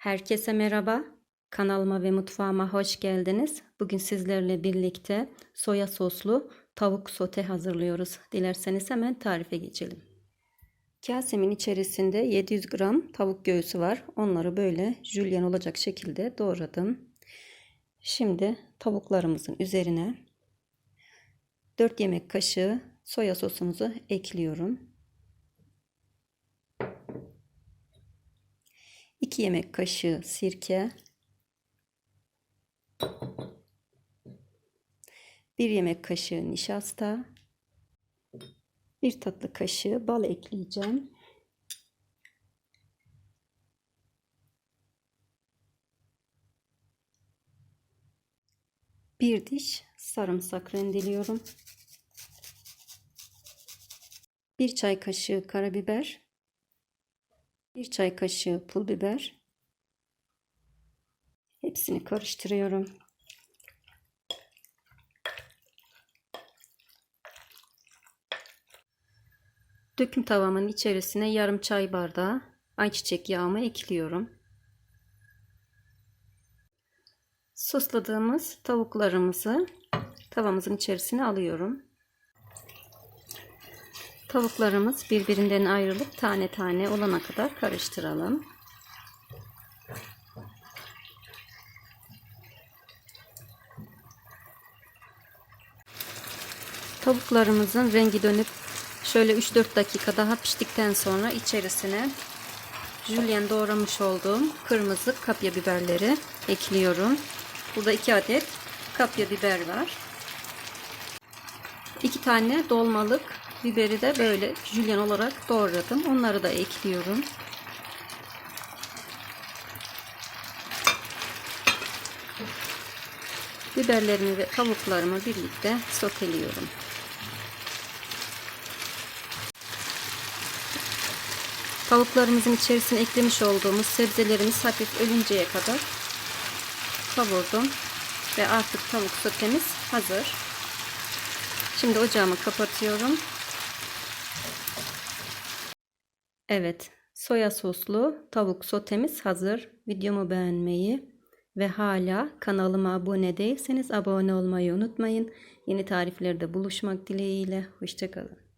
Herkese merhaba. Kanalıma ve mutfağıma hoş geldiniz. Bugün sizlerle birlikte soya soslu tavuk sote hazırlıyoruz. Dilerseniz hemen tarife geçelim. Kasemin içerisinde 700 gram tavuk göğsü var. Onları böyle jülyen olacak şekilde doğradım. Şimdi tavuklarımızın üzerine 4 yemek kaşığı soya sosumuzu ekliyorum. 2 yemek kaşığı sirke, 1 yemek kaşığı nişasta, 1 tatlı kaşığı bal ekleyeceğim. Bir diş sarımsak rendeliyorum. 1 çay kaşığı karabiber, 1 çay kaşığı pul biber. Hepsini karıştırıyorum. Döküm tavamın içerisine yarım çay bardağı ayçiçek yağımı ekliyorum. Sosladığımız tavuklarımızı tavamızın içerisine alıyorum. Tavuklarımız birbirinden ayrılıp tane tane olana kadar karıştıralım. Tavuklarımızın rengi dönüp şöyle 3-4 dakika daha piştikten sonra içerisine jülyen doğramış olduğum kırmızı kapya biberleri ekliyorum. Burada 2 adet kapya biber var. 2 tane dolmalık biberi de böyle jülyen olarak doğradım. Onları da ekliyorum. Biberlerimi ve tavuklarımı birlikte soteliyorum. Tavuklarımızın içerisine eklemiş olduğumuz sebzelerimiz hafif ölünceye kadar kavurdum ve artık tavuk sotemiz hazır. Şimdi ocağımı kapatıyorum. Evet, soya soslu tavuk sotemiz hazır. Videomu beğenmeyi ve hala kanalıma abone değilseniz abone olmayı unutmayın. Yeni tariflerde buluşmak dileğiyle. Hoşçakalın.